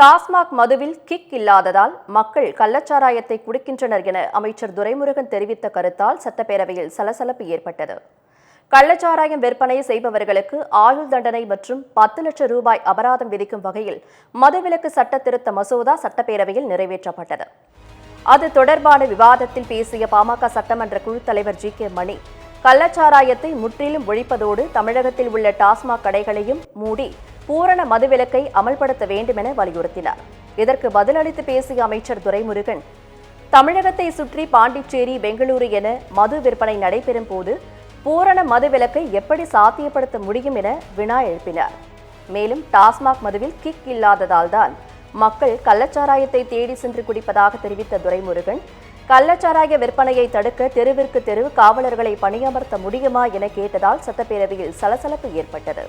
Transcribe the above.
TASMAC மதுவில் kick இல்லாததால் மக்கள் கள்ளச்சாராயத்தை குடிக்கின்றனர் என அமைச்சர் துரைமுருகன் தெரிவித்த கருத்தால் சட்டப்பேரவையில் சலசலப்பு ஏற்பட்டது. கள்ளச்சாராயம் விற்பனை செய்பவர்களுக்கு ஆயுள் தண்டனை மற்றும் பத்து லட்சம் ரூபாய் அபராதம் விதிக்கும் வகையில் மதுவிலக்கு சட்ட திருத்த மசோதா சட்டப்பேரவையில் நிறைவேற்றப்பட்டது. அது தொடர்பான விவாதத்தில் பேசிய பாமக சட்டமன்ற குழு தலைவர் ஜி கே மணி கள்ளச்சாராயத்தை முற்றிலும் ஒழிப்பதோடு தமிழகத்தில் உள்ள டாஸ்மாக் கடைகளையும் மூடி பூரண மதுவிலக்கை அமல்படுத்த வேண்டும் என வலியுறுத்தினார். இதற்கு பதிலளித்து பேசிய அமைச்சர் துரைமுருகன் தமிழகத்தை சுற்றி பாண்டிச்சேரி பெங்களூரு என மது விற்பனை நடைபெறும் போது பூரண மதுவிலக்கை எப்படி சாத்தியப்படுத்த முடியும் என வினா எழுப்பினார். மேலும் டாஸ்மாக் மதுவில் கிக் இல்லாததால் தான் மக்கள் கள்ளச்சாராயத்தை தேடி சென்று குடிப்பதாக தெரிவித்த துரைமுருகன் கள்ளச்சாராய விற்பனையை தடுக்க தெருவிற்கு தெரு காவலர்களை பணியமர்த்த முடியுமா என கேட்டதால் சட்டப்பேரவையில் சலசலப்பு ஏற்பட்டது.